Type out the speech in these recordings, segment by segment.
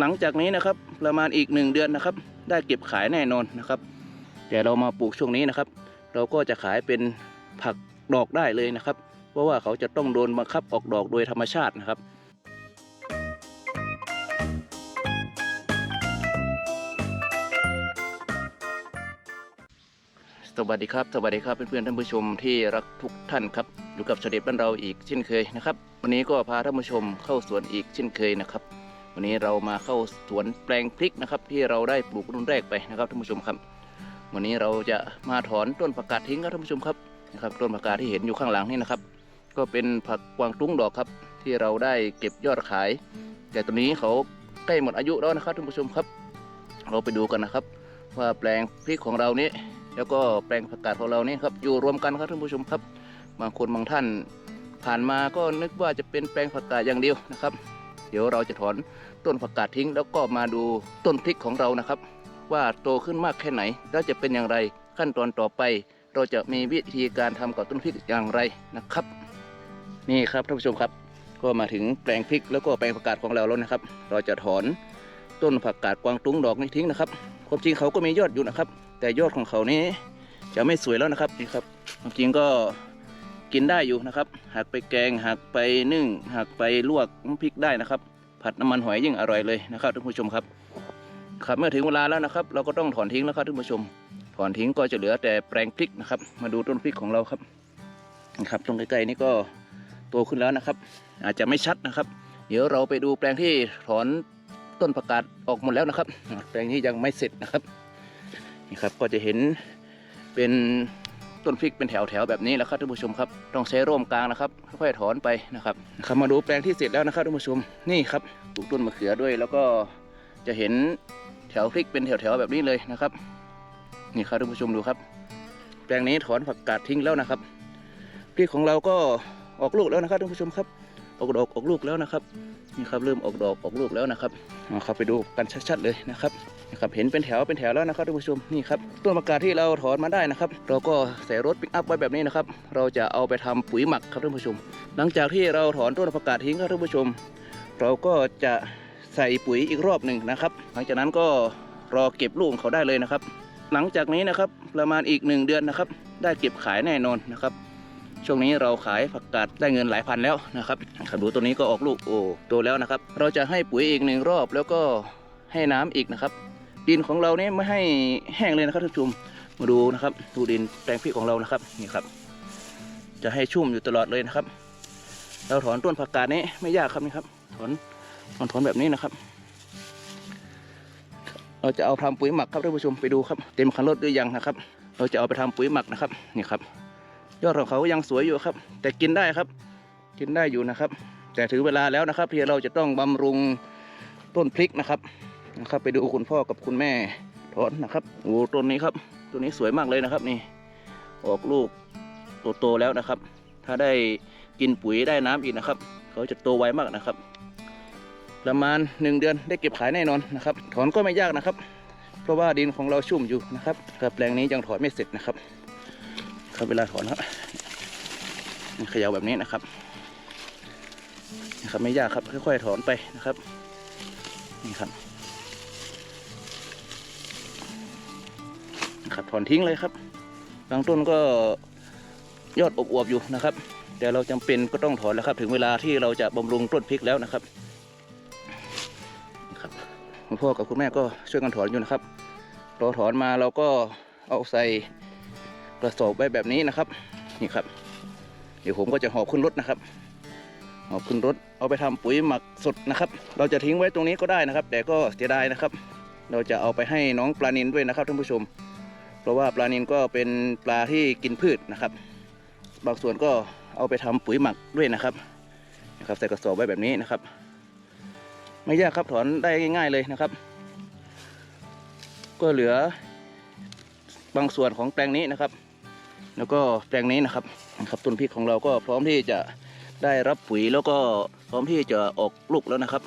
หลังจากนี้นะครับ ประมาณอีกหนึ่งเดือนนะครับ ได้เก็บขายแน่นอนนะครับ แต่เรามาปลูกช่วงนี้นะครับ เราก็จะขายเป็นผักดอกได้เลยนะครับ เพราะว่าเขาจะต้องโดนบังคับออกดอกโดยธรรมชาตินะครับสวัสดีครับสวัสดีครับเพื่อนๆท่านผู้ชมที่รักทุกท่านครับอยู่กับเสด็จบ้านเราอีกเช่นเคยนะครับ วันนี้ก็พาท่านผู้ชมเข้าสวนอีกเช่นเคยนะครับ วันนี้เรามาเข้าสวนแปลงพริกนะครับ ที่เราได้ปลูกรุ่นแรกไปนะครับท่านผู้ชมครับ วันนี้เราจะมาถอนต้นผักกาดทิ้งครับท่านผู้ชมครับนะครับ ต้นผักกาดที่เห็นอยู่ข้างหลังนี่นะครับ ก็เป็นผักกวางตุ้งดอกครับ ที่เราได้เก็บยอดขาย แต่ตอนนี้เขาใกล้หมดอายุแล้วนะครับท่านผู้ชมครับ เราไปดูกันนะครับ ว่าแปลงพริกของเรานี้ แล้วก็แปลงผักกาดของเรานี่ครับอยู่รวมกันครับท่านผู้ชมครับ บางคนบางท่านผ่านมาก็นึกว่าจะเป็นแปลงผักกาดอย่างเดียวนะครับ เดี๋ยวเราจะถอนต้นผักกาดทิ้ง แล้วก็มาดูต้นพริกของเรานะครับ ว่าโตขึ้นมากแค่ไหน แล้วจะเป็นอย่างไรขั้นตอนต่อไป เราจะมีวิธีการทำกับต้นพริกอย่างไรนะครับ นี่ครับท่านผู้ชมครับ ก็มาถึงแปลงพริกแล้วก็แปลงผักกาดของเราแล้วนะครับ เราจะถอนต้นผักกาดกวางตุ้งดอกนี้ทิ้งนะครับความจริงเขาก็มียอดอยู่นะครับ แต่ยอดของเขานี้จะไม่สวยแล้วนะครับนี่ครับความจริงก็ กินได้อยู่นะครับ หากไปแกงหากไปนึ่ง หากไปลวกน้ำพริกได้นะครับ ผัดน้ำมันหอยยิ่งอร่อยเลยนะครับท่านผู้ชมครับครับเมื่อถึงเวลาแล้วนะครับ เราก็ต้องถอนทิ้งแล้วครับท่านผู้ชม ถอนทิ้งก็จะเหลือแต่แปลงพริกนะครับ มาดูต้นพริกของเราครับนะครับตรงใกล้ๆนี่ก็โตขึ้นแล้วนะครับ อาจจะไม่ชัดนะครับ เดี๋ยวเราไปดูแปลงที่ถอนต้นผักกาดออกหมดแล้วนะครับ แปลงนี้ยังไม่เสร็จนะครับนี่ครับก็จะเห็นเป็น ต้นพริกเป็นแถวๆแบบนี้แหล้วครับท่านผู้ชมครับต้องใช้ร่มกลางนะครับค่อยๆถอนไปนะครับครับมาดูแปลงที่เสร็จแล้วนะครับท่านผู้ชมนี่ครับปลูกต้นมะเขือด้วย แล้วก็จะเห็นแถวพริกเป็นแถวๆแบบนี้เลยนะครับ นี่ครับท่านผู้ชมดูครับ แปลงนี้ถอนผักกาดทิ้งแล้วนะครับพริกของเราก็ออกลูกแล้วนะครับท่านผู้ชมครับ ออกดอกออกลูกแล้วนะครับนี่ครับเริ่มออกดอกออกลูกแล้วนะครับเอาครับไปดูกันชัดๆเลยนะครับนะครับเห็นเป็นแถวเป็นแถวแล้วนะครับท่านผู้ชมนี่ครับต้นมะกาที่เราถอนมาได้นะครับ เราก็ใส่รถปิกอัพไว้แบบนี้นะครับ เราจะเอาไปทำปุ๋ยหมักครับท่านผู้ชม หลังจากที่เราถอนต้นมะกาทิ้งครับท่านผู้ชม เราก็จะใส่ปุ๋ยอีกรอบหนึ่งนะครับ หลังจากนั้นก็รอเก็บลูกเขาได้เลยนะครับ หลังจากนี้นะครับประมาณอีกหนึ่งเดือนนะครับ ได้เก็บขายแน่นอนนะครับ ช่วงนี้เราขายผักกาดได้เงินหลายพันแล้วนะครับครับดูตัวนี้ก็ออกลูกโอ้โตแล้วนะครับ เราจะให้ปุ๋ยอีกหนึ่งรอบแล้วก็ให้น้ำอีกนะครับ ดินของเราเนี่ยไม่ให้แห้งเลยนะครับท่านผู้ชมมาดูนะครับดูดินแปลงพริกของเรานะครับนี่ครับ จะให้ชุ่มอยู่ตลอดเลยนะครับ เราถอนต้นผักกาดนี้ไม่ยากครับนี่ครับถอนถอนถอนแบบนี้นะครับ เราจะเอาทำปุ๋ยหมักครับท่านผู้ชมไปดูครับ เต็มคันรถหรือยังนะครับ เราจะเอาไปทำปุ๋ยหมักนะครับนี่ครับ ยอดของเขายังสวยอยู่ครับ แต่กินได้ครับ กินได้อยู่นะครับ แต่ถึงเวลาแล้วนะครับที่เราจะต้องบำรุงต้นพริกนะครับนะครับ ไปดูคุณพ่อกับคุณแม่ถอนนะครับโอ้ต้นนี้ครับต้นนี้สวยมากเลยนะครับนี่ ออกลูกโตๆแล้วนะครับ ถ้าได้กินปุ๋ยได้น้ำอีกนะครับ เขาจะโตไวมากนะครับ ประมาณหนึ่งเดือนได้เก็บขายแน่นอนนะครับ ถอนก็ไม่ยากนะครับ เพราะว่าดินของเราชุ่มอยู่นะครับกับแปลงนี้ยังถอนไม่เสร็จนะครับ ครับเวลาถอนครับเขย่าแบบนี้นะครับนะครับไม่ยากครับค่อยๆถอนไปนะครับนี่ครับนะครับถอนทิ้งเลยครับบางต้นก็ยอดอบอวบๆอยู่นะครับ แต่เราจำเป็นก็ต้องถอนแล้วครับ ถึงเวลาที่เราจะบำรุงต้นพริกแล้วนะครับนะครับคุณพ่อกับคุณแม่ก็ช่วยกันถอนอยู่นะครับเราถอนมาเราก็เอาใส่ กระสอบไว้แบบนี้นะครับนี่ครับ เดี๋ยวผมก็จะหอบขึ้นรถนะครับหอบขึ้นรถเอาไปทำปุ๋ยหมักสดนะครับ เราจะทิ้งไว้ตรงนี้ก็ได้นะครับ แต่ก็เสียดายนะครับ เราจะเอาไปให้น้องปลานินด้วยนะครับท่านผู้ชม เพราะว่าปลานินก็เป็นปลาที่กินพืชนะครับ บางส่วนก็เอาไปทำปุ๋ยหมักด้วยนะครับนะครับใส่กระสอบไว้แบบนี้นะครับ ไม่ยากครับถอนได้ง่ายๆเลยนะครับ ก็เหลือบางส่วนของแปลงนี้นะครับ แล้วก็แปลงนี้นะครับนะครับต้นพริกของเราก็พร้อมที่จะได้รับปุ๋ยแล้วก็พร้อมที่จะออกลูกแล้วนะครับ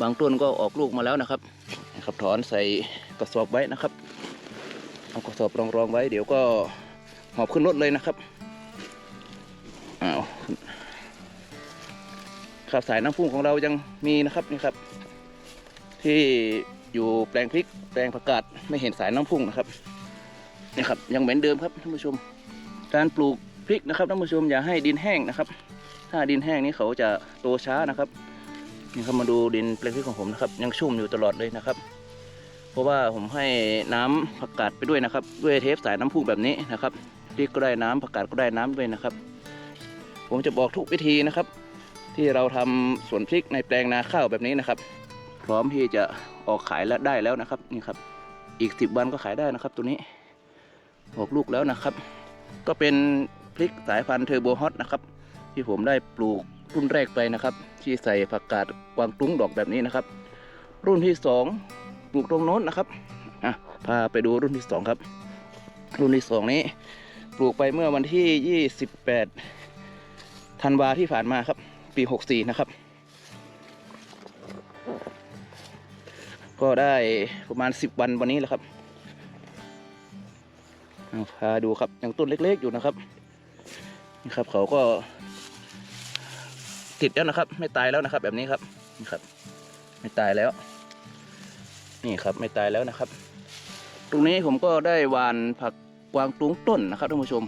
บางต้นก็ออกลูกมาแล้วนะครับนะครับถอนใส่กระสอบไว้นะครับเอากระสอบรองรองๆไว้ เดี๋ยวก็หอบขึ้นรถเลยนะครับอ้าวครับสายน้ำพุ่งของเรายังมีนะครับนี่ครับ ที่อยู่แปลงพริกแปลงผักกาดไม่เห็นสายน้ำพุ่งนะครับ นี่ครับยังเหมือนเดิมครับท่านผู้ชม การปลูกพริกนะครับท่านผู้ชมอย่าให้ดินแห้งนะครับ ถ้าดินแห้งนี้เขาจะโตช้านะครับนี่ครับมาดูดินแปลงพริกของผมนะครับ ยังชุ่มอยู่ตลอดเลยนะครับ เพราะว่าผมให้น้ำผักกาดไปด้วยนะครับ ด้วยเทปสายน้ำพุ่งแบบนี้นะครับพริกก็ได้น้ำผักกาดก็ได้น้ำด้วยนะครับ ผมจะบอกทุกวิธีนะครับ ที่เราทำสวนพริกในแปลงนาข้าวแบบนี้นะครับ พร้อมที่จะออกขายแล้วได้แล้วนะครับนี่ครับ อีกสิบวันก็ขายได้นะครับตัวนี้ ออกลูกแล้วนะครับ ก็เป็นพริกสายพันธุ์เทอร์โบฮอตนะครับ ที่ผมได้ปลูกรุ่นแรกไปนะครับ ที่ใส่ผักกาดกวางตุ้งดอกแบบนี้นะครับ รุ่นที่สองปลูกตรงโน้นนะครับอะพาไปดูรุ่นที่สองครับ รุ่นที่สองนี้ ปลูกไปเมื่อวันที่ยี่สิบแปดธันวาที่ผ่านมาครับ ปีหกสี่นะครับ ก็ได้ประมาณสิบวันวันนี้แหละครับ พาดูครับยังต้นเล็กๆอยู่นะครับนี่ครับ เขาก็ ติดแล้วนะครับ ไม่ตายแล้วนะครับ แบบนี้ครับนี่ครับ ไม่ตายแล้ว นี่ครับไม่ตายแล้วนะครับ ตรงนี้ผมก็ได้วานผักกวางตุ้งต้นนะครับท่านผู้ชม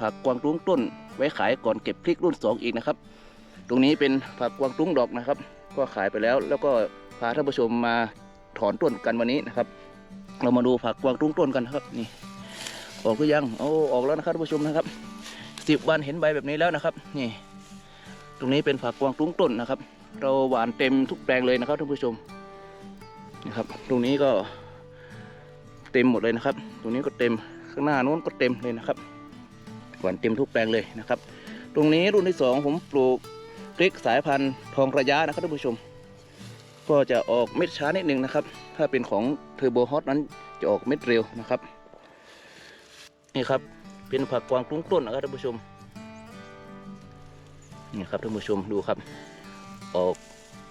ผักกวางตุ้งต้น ไว้ขายก่อนเก็บพริกรุ่นสองอีกนะครับ ตรงนี้เป็นผักกวางตุ้งดอกนะครับ ก็ขายไปแล้ว แล้วก็พาท่านผู้ชมมาถอนต้นกันวันนี้นะครับ เรามาดูผักกวางตุ้งต้นกันครับนี่ ออกหรือยังโอ้ออกแล้วนะครับท่านผู้ชมนะครับสิบวันเห็นใบแบบนี้แล้วนะครับ นี่ ตรงนี้เป็นผักกวางตุ้งต้นนะครับ เราหวานเต็มทุกแปลงเลยนะครับท่านผู้ชมนะครับ ตรงนี้ก็เต็มหมดเลยนะครับ ตรงนี้ก็เต็มข้างหน้านู้นก็เต็มเลยนะครับหวานเต็มทุกแปลงเลยนะครับ ตรงนี้รุ่นที่สองผมปลูกพริกสายพันธุ์ทองระยะนะครับท่านผู้ชม ก็จะออกเม็ดช้านิดนึงนะครับ ถ้าเป็นของเทอร์โบฮอตนั้นจะออกเม็ดเร็วนะครับ นี่ครับ เป็นผักกวางตุ้งต้นนะครับท่านผู้ชม นี่ครับท่านผู้ชมดูครับ ออก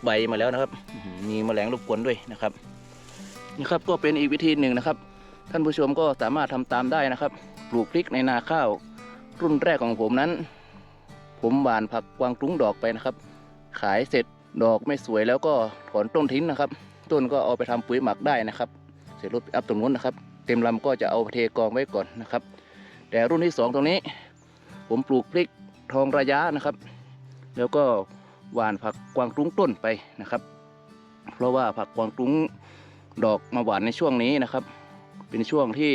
ใบมาแล้วนะครับ มีแมลงรบกวนด้วยนะครับ นี่ครับก็เป็นอีกวิธีหนึ่งนะครับ ท่านผู้ชมก็สามารถทำตามได้นะครับ ปลูกพริกในนาข้าว รุ่นแรกของผมนั้น ผมหว่านผักกวางตุ้งดอกไปนะครับ ขายเสร็จดอกไม่สวยแล้วก็ถอนต้นทิ้งนะครับ ต้นก็เอาไปทำปุ๋ยหมักได้นะครับ เสร็จรถอัพตรงนู้นนะครับ ต็มลำก็จะเอาเทกองไว้ก่อนนะครับ แต่รุ่นที่สองตรงนี้ ผมปลูกพริกทองระยะนะครับ แล้วก็หว่านผักกวางตุ้งต้นไปนะครับ เพราะว่าผักกวางตุ้งดอกมาหวานในช่วงนี้นะครับ เป็นช่วงที่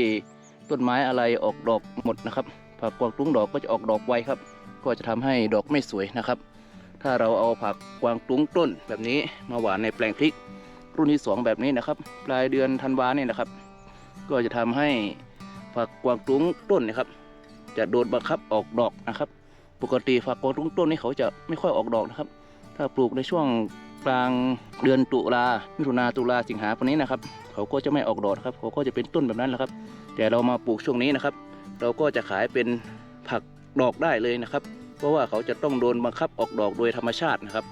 ต้นไม้อะไรออกดอกหมดนะครับ ผักกวางตุ้งดอกก็จะออกดอกไวครับ ก็จะทำให้ดอกไม่สวยนะครับ ถ้าเราเอาผักกวางตุ้งต้นแบบนี้มาหว่านในแปลงพริก รุ่นที่สองแบบนี้นะครับ ปลายเดือนธันวาเนี่ยนะครับ ก็จะทำให้ผักกวางตุ้งต้นนะครับ จะโดนบังคับออกดอกนะครับ ปกติผักกวางตุ้งต้นนี่เขาจะไม่ค่อยออกดอกนะครับ ถ้าปลูกในช่วงกลางเดือนตุลามิถุนาตุลาสิงหาปนนี้นะครับ เขาก็จะไม่ออกดอกครับ เขาก็จะเป็นต้นแบบนั้นแหละครับ แต่เรามาปลูกช่วงนี้นะครับ เราก็จะขายเป็นผักดอกได้เลยนะครับ เพราะว่าเขาจะต้องโดนบังคับออกดอกโดยธรรมชาตินะครับ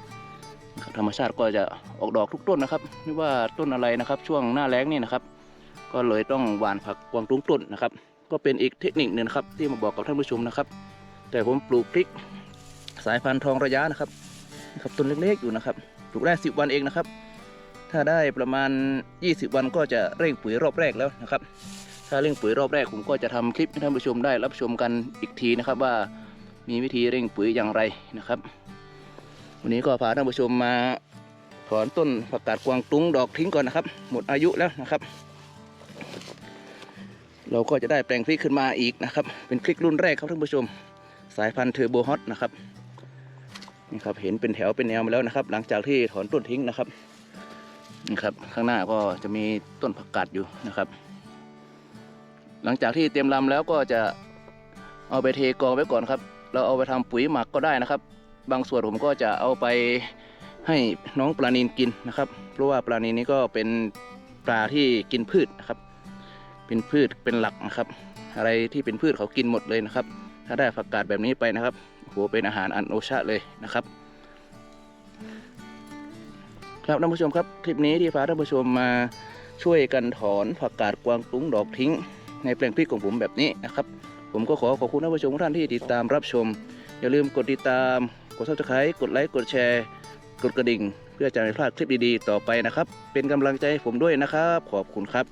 ธรรมชาติก็จะออกดอกทุกต้นนะครับไม่ว่าต้นอะไรนะครับ ช่วงหน้าแล้งนี่นะครับ ก็เลยต้องหว่านผักกวางตุ้งต้นนะครับ ก็เป็นอีกเทคนิคหนึ่งนะครับที่มาบอกกับท่านผู้ชมนะครับ แต่ผมปลูกพริกสายพันธุ์ทองระยะนะครับนะครับต้นเล็กๆอยู่นะครับปลูกได้สิบวันเองนะครับ ถ้าได้ประมาณ 20 วันก็จะเร่งปุ๋ยรอบแรกแล้วนะครับ ถ้าเร่งปุ๋ยรอบแรกผมก็จะทำคลิปให้ท่านผู้ชมได้รับชมกันอีกทีนะครับว่ามีวิธีเร่งปุ๋ยอย่างไรนะครับ วันนี้ก็พาท่านผู้ชมมาถอนต้นผักกาดกวางตุ้งดอกทิ้งก่อนนะครับ หมดอายุแล้วนะครับ เราก็จะได้แปลงพริกขึ้นมาอีกนะครับ เป็นพริกรุ่นแรกครับท่านผู้ชม สายพันธุ์เทอร์โบฮอตนะครับนี่ครับเห็นเป็นแถวเป็นแนวมาแล้วนะครับ หลังจากที่ถอนต้นทิ้งนะครับนี่ครับข้างหน้าก็จะมีต้นผักกาดอยู่นะครับ หลังจากที่เตรียมลำแล้วก็จะเอาไปเทกองไว้ก่อนครับ เราเอาไปทำปุ๋ยหมักก็ได้นะครับ บางส่วนผมก็จะเอาไปให้น้องปลานินกินนะครับ เพราะว่าปลานินนี้ก็เป็นปลาที่กินพืชนะครับ เป็นพืชเป็นหลักนะครับ อะไรที่เป็นพืชเขากินหมดเลยนะครับ ถ้าได้ผักกาดแบบนี้ไปนะครับโหเป็นอาหารอันโอชะเลยนะครับครับท่านผู้ชมครับคลิปนี้ที่พาท่านผู้ชมมาช่วยกันถอนผักกาดกวางตุ้งดอกทิ้ง ในแปลงพริกของผมแบบนี้นะครับ ผมก็ขอขอบคุณท่านผู้ชมทุกท่านที่ติดตามรับชม อย่าลืมกดติดตาม กดซับสไครต์กดไลค์กดแชร์ กดกระดิ่ง เพื่อจะไม่พลาดคลิปดีๆ ต่อไปนะครับ เป็นกำลังใจให้ผมด้วยนะครับ ขอบคุณครับ